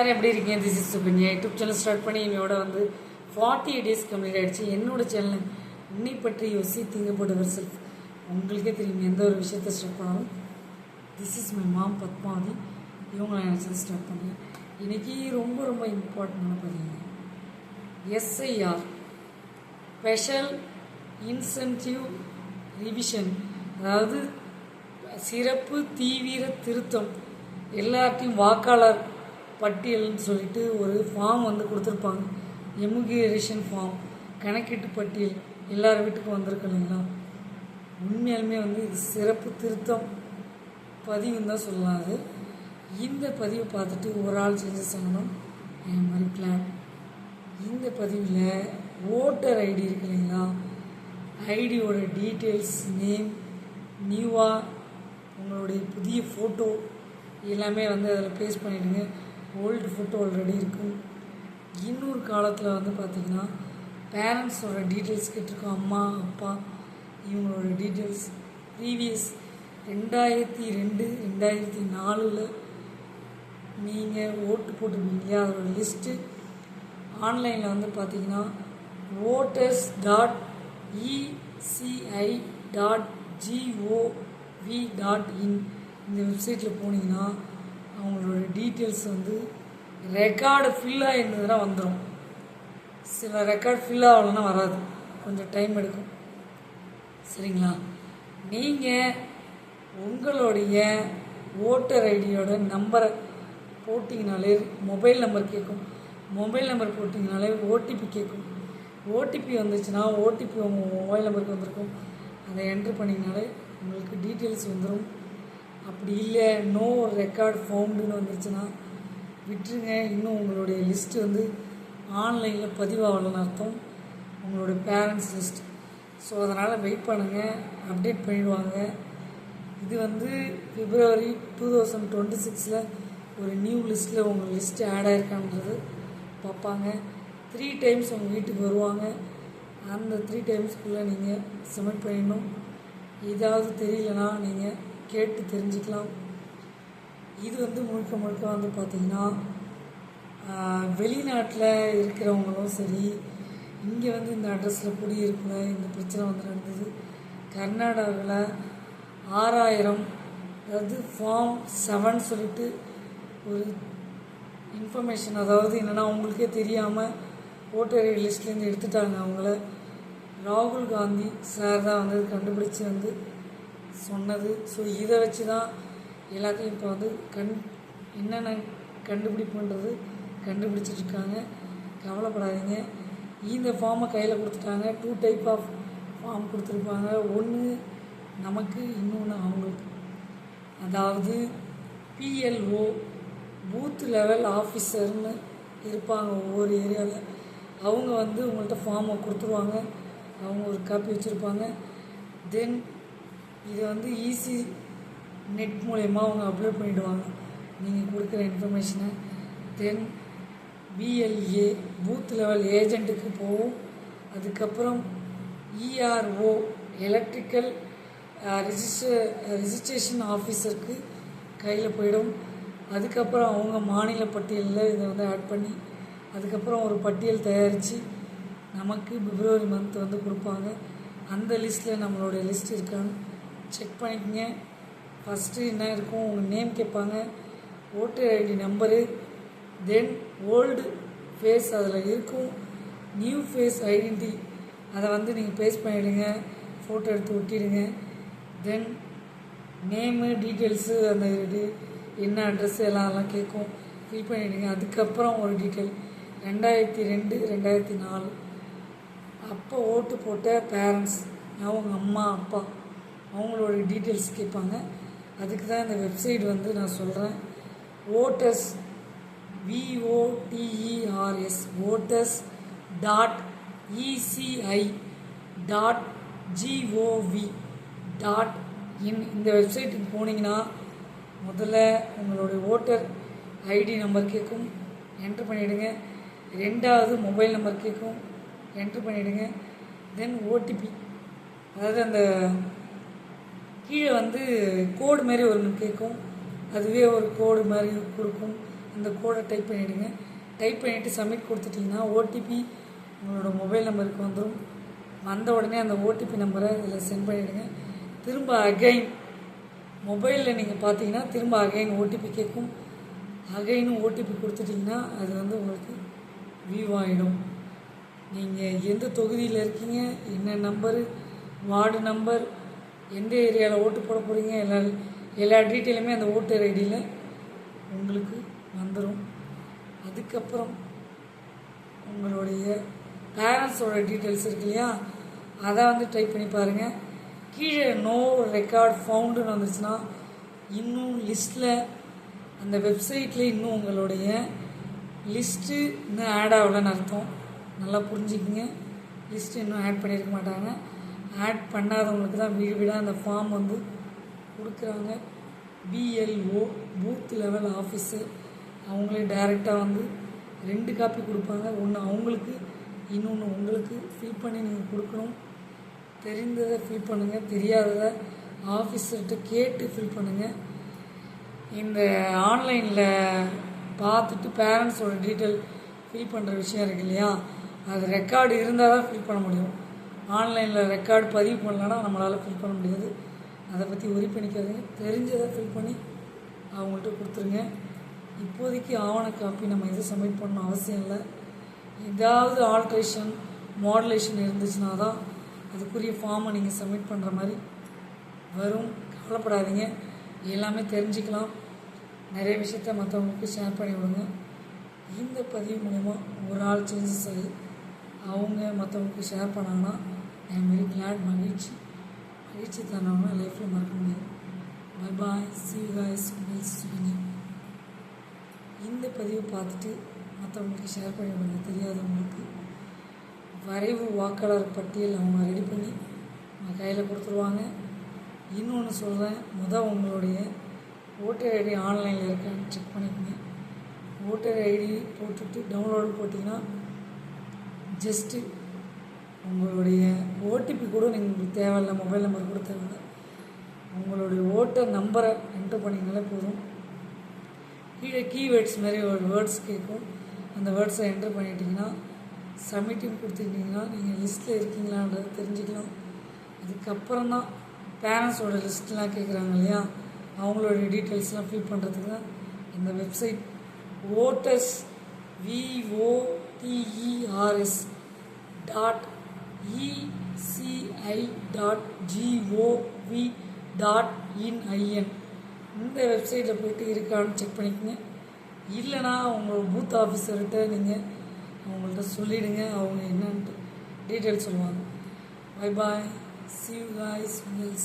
எல்லாரும் எப்படி இருக்கீங்க? This is Suganya YouTube channel start பண்ணி என்னோட வந்து ஃபார்ட்டி டேஸ் கம்ப்ளீட் ஆகிடுச்சு என்னோட சேனல் உன்னை பற்றி யோசி திங்கப்படுவர் செல்ஃப் உங்களுக்கே தெரியும் எந்த ஒரு விஷயத்தை ஸ்டார்ட் பண்ணாலும். This is my mom Padmavathi. இவங்க நான் நினச்சது ஸ்டார்ட் பண்ணேன். இன்றைக்கி ரொம்ப ரொம்ப இம்பார்ட்டண்டான பதிவு. எஸ்ஐஆர் ஸ்பெஷல் இன்சென்டிவ் ரிவிஷன் அதாவது சிறப்பு தீவிர திருத்தம். எல்லாத்தையும் வாக்காளர் பட்டியல்னு சொல்லிட்டு ஒரு ஃபார்ம் வந்து கொடுத்துருப்பாங்க. எமுகிரேஷன் ஃபார்ம் கணக்கீட்டு பட்டியல் எல்லார் வீட்டுக்கும் வந்திருக்கு இல்லைங்களா உண்மையாலுமே வந்து இது சிறப்பு திருத்தம் பதிவுன்னு தான் சொல்லலாம் அது. இந்த பதிவை பார்த்துட்டு ஒரு ஆள் சேஞ்சஸ் ஆகணும் என் மாதிரி பிளான் இந்த பதிவில் ஓட்டர் ஐடி இருக்கு இல்லைங்களா? ஐடியோட டீட்டெயில்ஸ் நேம் நியூவாக உங்களுடைய புதிய ஃபோட்டோ எல்லாமே வந்து அதில் பேஸ்ட் பண்ணிவிடுங்க ஓல்டு ஃபோட்டோ ஆல்ரெடி இருக்கும் இன்னொரு காலத்தில் வந்து பார்த்திங்கன்னா பேரண்ட்ஸோட டீட்டெயில்ஸ் கேட்டிருக்கோம். அம்மா அப்பா இவங்களோட டீட்டெயில்ஸ் ப்ரீவியஸ் ரெண்டாயிரத்தி ரெண்டு ரெண்டாயிரத்தி நாலில் நீங்கள் ஓட்டு போட்டிருப்பீங்க. இல்லையா அதோட லிஸ்ட்டு ஆன்லைனில் வந்து பார்த்தீங்கன்னா voters dot ECI dot gov dot in இந்த வெப்சைட்டில் போனீங்கன்னா அவங்களோட டீட்டெயில்ஸ் வந்து ரெக்கார்டு ஃபில் ஆகிருந்ததுன்னா வந்துடும் சில ரெக்கார்ட் ஃபில் ஆகலைன்னா வராது. கொஞ்சம் டைம் எடுக்கும். சரிங்களா? நீங்கள் உங்களுடைய ஓட்டர் ஐடியோட நம்பரை போட்டிங்கனாலே மொபைல் நம்பர் கேட்கும். மொபைல் நம்பர் போட்டிங்கனாலே ஓடிபி கேட்கும். ஓடிபி வந்துச்சுன்னா ஓடிபி உங்கள் மொபைல் நம்பருக்கு வந்திருக்கும். அதை என்ட்ரு பண்ணிங்கனாலே உங்களுக்கு டீட்டெயில்ஸ் வந்துடும் அப்படி இல்லை. நோ ரெக்கார்ட் ஃபவுண்டுன்னு வந்துருச்சுன்னா விட்டுருங்க. இன்னும் உங்களுடைய லிஸ்ட்டு வந்து ஆன்லைனில் பதிவாகலன்னு அர்த்தம். உங்களுடைய பேரண்ட்ஸ் லிஸ்ட் ஸோ அதனால் வெயிட் பண்ணுங்கள் அப்டேட் பண்ணிடுவாங்க. இது வந்து பிப்ரவரி டூ தௌசண்ட் டுவெண்ட்டி சிக்ஸில் ஒரு நியூ லிஸ்ட்டில் உங்கள் லிஸ்ட்டு ஆட் ஆயிருக்கான்றது பார்ப்பாங்க. த்ரீ டைம்ஸ் உங்கள் வீட்டுக்கு வருவாங்க. அந்த த்ரீ டைம்ஸ்க்குள்ளே நீங்கள் சப்மிட் பண்ணிடணும். ஏதாவது தெரியலனா நீங்கள் கேட்டு தெரிஞ்சுக்கலாம். இது வந்து முழுக்க முழுக்க வந்து பார்த்திங்கன்னா வெளிநாட்டில் இருக்கிறவங்களும் சரி இங்கே வந்து இந்த அட்ரஸில் குடியிருக்கல இந்த பிரச்சனை வந்து நடந்தது. கர்நாடகாவில் ஆறாயிரம் அதாவது ஃபார்ம் செவன் சொல்லிட்டு ஒரு இன்ஃபர்மேஷன் அதாவது என்னென்னா அவங்களுக்கே தெரியாமல் ஓட்டர் லிஸ்ட்லேருந்து எடுத்துட்டாங்க அவங்கள. ராகுல் காந்தி சார் தான் வந்து கண்டுபிடிச்சி வந்து சொன்னது. ஸோ இதை வச்சு தான் எல்லாத்தையும் இப்போ வந்து கண் என்னென்ன கண்டுபிடிப்புன்றது கண்டுபிடிச்சிட்ருக்காங்க. கவலைப்படாதீங்க. இந்த ஃபார்மை கையில் கொடுத்துட்டாங்க. டூ டைப் ஆஃப் ஃபார்ம் கொடுத்துருப்பாங்க. ஒன்று நமக்கு இன்னொன்று அவங்களுக்கு. அதாவது பிஎல்ஓ பூத் லெவல் ஆஃபீஸர்னு இருப்பாங்க ஒவ்வொரு ஏரியாவில் அவங்க வந்து உங்கள்கிட்ட ஃபார்மை கொடுத்துருவாங்க. அவங்க ஒரு காப்பி வச்சுருப்பாங்க. தென் இதை வந்து ஈஸி நெட் மூலயமா அவங்க அப்லோட் பண்ணிவிடுவாங்க நீங்கள் கொடுக்குற இன்ஃபர்மேஷனை தென் பிஎல்ஏ பூத் லெவல் ஏஜெண்ட்டுக்கு போகும். அதுக்கப்புறம் இஆர்ஓ எலக்ட்ரிக்கல் ரிஜிஸ்டர் ரிஜிஸ்ட்ரேஷன் ஆஃபீஸருக்கு கையில் போயிடும். அதுக்கப்புறம் அவங்க மாநில பட்டியலில் இதை வந்து ஆட் பண்ணி அதுக்கப்புறம் ஒரு பட்டியல் தயாரித்து நமக்கு பிப்ரவரி மந்த் வந்து கொடுப்பாங்க. அந்த லிஸ்ட்டில் நம்மளுடைய லிஸ்ட் இருக்கான்னு செக் பண்ணிக்கங்க. ஃபஸ்ட்டு என்ன இருக்கும்? உங்கள் நேம் கேட்பாங்க. Voter ID number then old face அதில் இருக்கும். நியூ ஃபேஸ் ஐடென்டி அதை வந்து நீங்கள் பேஸ் பண்ணிவிடுங்க ஃபோட்டோ எடுத்து ஒட்டிடுங்க. தென் நேமு டீட்டெயில்ஸு அந்த இது என்ன அட்ரஸ் எல்லாம் அதெல்லாம் கேட்கும். ஃபில் பண்ணிவிடுங்க அதுக்கப்புறம் ஒரு டீட்டெயில் ரெண்டாயிரத்தி ரெண்டு ரெண்டாயிரத்தி நாலு. அப்போ ஓட்டு போட்ட பேரண்ட்ஸ் அவங்க அம்மா அப்பா. அவங்களோட டீட்டெயில்ஸ் கேட்பாங்க. அதுக்கு தான் இந்த வெப்சைட் வந்து நான் சொல்கிறேன் voters V O T E R S voters dot ECI dot gov dot in இந்த வெப்சைட்டுக்கு போனீங்கன்னா முதல்ல உங்களுடைய ஓட்டர் ஐடி நம்பர் கேட்கும். என்ட்ரு பண்ணிவிடுங்க ரெண்டாவது மொபைல் நம்பர் கேட்கும். என்ட்ரு பண்ணிவிடுங்க தென் ஓடிபி அதாவது அந்த கீழே வந்து கோடு மாதிரி ஒன்று கேட்கும் அதுவே ஒரு கோடு மாதிரி கொடுக்கும். அந்த கோடை டைப் பண்ணிவிடுங்க டைப் பண்ணிவிட்டு சப்மிட் கொடுத்துட்டிங்கன்னா ஓடிபி உங்களோட மொபைல் நம்பருக்கு வந்துடும் வந்த உடனே அந்த ஓடிபி நம்பரை இதில் சென்ட் பண்ணிவிடுங்க திரும்ப அகைன் மொபைலில் நீங்கள் பார்த்தீங்கன்னா திரும்ப அகைன் ஓடிபி கேட்கும் அகைனும் ஓடிபி கொடுத்துட்டிங்கன்னா அது வந்து உங்களுக்கு வியூ ஆகிடும் நீங்கள் எந்த தொகுதியில் இருக்கீங்க என்ன நம்பரு வார்டு நம்பர் எந்த ஏரியாவில் ஓட்டு போட போகிறீங்க எல்லா எல்லா டீட்டெயிலுமே அந்த ஓட்டர் ஐடியில் உங்களுக்கு வந்துடும் அதுக்கப்புறம் உங்களுடைய பேரண்ட்ஸோட டீட்டெயில்ஸ் இருக்கு இல்லையா? அதை வந்து டைப் பண்ணி பாருங்கள் கீழே நோ ரெக்கார்ட் ஃபவுண்டுன்னு வந்துருச்சுன்னா இன்னும் லிஸ்ட்டில் அந்த வெப்சைட்டில் இன்னும் உங்களுடைய லிஸ்ட்டு இன்னும் ஆட் ஆகலைன்னு அர்த்தம். நல்லா புரிஞ்சுக்கிங்க. லிஸ்ட்டு இன்னும் ஆட் பண்ணியிருக்க மாட்டாங்க. ஆட் பண்ணாதவங்களுக்கு தான் வீடு வீடாக அந்த ஃபார்ம் வந்து கொடுக்குறாங்க. பிஎல்ஓ பூத் லெவல் ஆஃபீஸர் அவங்களே டைரெக்டாக வந்து ரெண்டு காப்பி கொடுப்பாங்க. ஒன்று அவங்களுக்கு இன்னொன்று உங்களுக்கு ஃபில் பண்ணி நீங்கள் கொடுக்கணும். தெரிந்ததை ஃபில் பண்ணுங்கள் தெரியாததை ஆஃபீஸர்கிட்ட கேட்டு ஃபில் பண்ணுங்கள் இந்த ஆன்லைனில் பார்த்துட்டு பேரண்ட்ஸோட டீட்டெயில் ஃபில் பண்ணுற விஷயம் இருக்கு இல்லையா? அது ரெக்கார்டு இருந்தால் தான் ஃபில் பண்ண முடியும். ஆன்லைனில் ரெக்கார்டு பதிவு பண்ணலன்னா நம்மளால் ஃபில் பண்ண முடியாது. அதை பற்றி உரி பண்ணிக்காதீங்க. தெரிஞ்சதை ஃபில் பண்ணி அவங்கள்ட்ட கொடுத்துருங்க. இப்போதைக்கு ஆவண காப்பி நம்ம எதுவும் சப்மிட் பண்ணணும் அவசியம் இல்லை. ஏதாவது ஆல்ட்ரேஷன் மாடுலேஷன் இருந்துச்சுன்னா தான் அதுக்குரிய ஃபார்மை நீங்கள் சப்மிட் பண்ணுற மாதிரி வரும். கவலைப்படாதீங்க. எல்லாமே தெரிஞ்சுக்கலாம். நிறைய விஷயத்த மற்றவங்களுக்கு ஷேர் பண்ணி விடுங்க. இந்த பதிவு மூலிமா ஒரு ஆள் சேஞ்சஸ் ஆகி அவங்க மற்றவங்களுக்கு ஷேர் பண்ணாங்கன்னா ஐ வெரி கிளாட் மகிழ்ச்சி. மகிழ்ச்சி தரவங்க லைஃப்பில் மறக்க முடியாது. Bye bye see guys Suvini. இந்த பதிவை பார்த்துட்டு மற்றவங்களுக்கு ஷேர் பண்ணி பண்ண தெரியாதவங்களுக்கு. வரைவு வாக்காளர் பட்டியல் அவங்க ரெடி பண்ணி அவங்க கையில் கொடுத்துருவாங்க. இன்னொன்று சொல்கிறேன் முதல் உங்களுடைய ஓட்டர் ஐடி ஆன்லைனில் இருக்கான்னு செக் பண்ணிக்கோங்க. ஓட்டர் ஐடி போட்டுட்டு டவுன்லோடு போட்டிங்கன்னா ஜஸ்ட்டு உங்களுடைய ஓடிபி கூட நீங்கள் தேவையில்லை மொபைல் நம்பர் கூட தேவையில்லை. உங்களுடைய ஓட்டர் நம்பரை என்டர் பண்ணிங்கனாலே போதும். கீழே கீவேர்ட்ஸ் மாதிரி ஒரு வேர்ட்ஸ் கேட்கும். அந்த வேர்ட்ஸை என்டர் பண்ணிட்டீங்கன்னா சப்மிட்டிங் கொடுத்துக்கிட்டிங்கன்னா நீங்கள் லிஸ்ட்டில் இருக்கீங்களான்றது தெரிஞ்சுக்கலாம். அதுக்கப்புறம் தான் பேரண்ட்ஸோட லிஸ்ட்லாம் கேட்குறாங்க இல்லையா? அவங்களோட டீட்டெயில்ஸ்லாம் ஃபில் பண்ணுறதுக்கு தான் இந்த website voters V O T E R S dot ECI dot gov dot in I N இந்த வெப்சைட்டில் போய்ட்டு இருக்கான்னு செக் பண்ணிக்கோங்க. இல்லைனா உங்களோட பூத் ஆஃபீஸர்கிட்ட நீங்கள் அவங்கள்ட்ட சொல்லிவிடுங்க அவங்க என்னன்ட்டு டீட்டெயில் சொல்லுவாங்க. Bye bye see you guys உங்கள்